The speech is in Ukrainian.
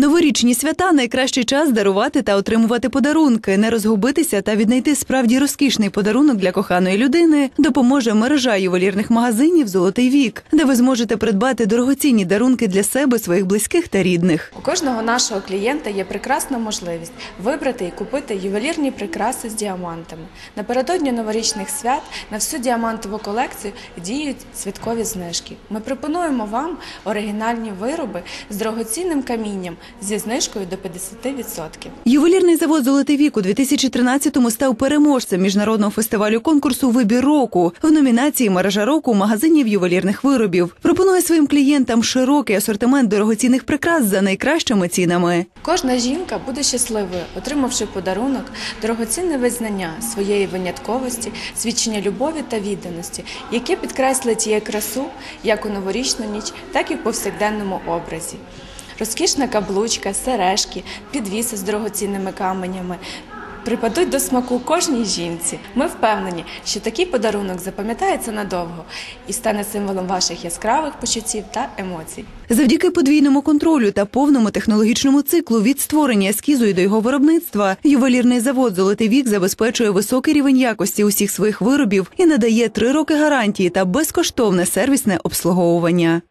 Новорічні свята найкращий час дарувати та отримувати подарунки, не розгубитися та віднайти справді розкішний подарунок для коханої людини допоможе мережа ювелірних магазинів Золотий вік, де ви зможете придбати дорогоцінні дарунки для себе, своїх близьких та рідних. У кожного нашого клієнта є прекрасна можливість вибрати і купити ювелірні прикраси з діамантами. Напередодні новорічних свят на всю діамантову колекцію діють святкові знижки. Ми пропонуємо вам оригінальні вироби з дорогоцінним камінням зі знижкою до 50%. Ювелірний завод Золотий вік у 2013-му став переможцем міжнародного фестивалю конкурсу Вибір року в номінації Мережа року магазинів ювелірних виробів. Пропонує своїм клієнтам широкий асортимент дорогоцінних прикрас за найкращими цінами. Кожна жінка буде щасливою, отримавши подарунок, дорогоцінне визнання своєї винятковості, свідчення любові та відданості, яке підкреслить її красу як у новорічну ніч, так і в повсякденному образі. Розкішна каблучка, сережки, підвіси з дорогоцінними каменями. Припадуть до смаку кожній жінці. Ми впевнені, що такий подарунок запам'ятається надовго і стане символом ваших яскравих почуттів та емоцій. Завдяки подвійному контролю та повному технологічному циклу від створення ескізу і до його виробництва ювелірний завод Золотий вік забезпечує високий рівень якості усіх своїх виробів і надає три роки гарантії та безкоштовне сервісне обслуговування.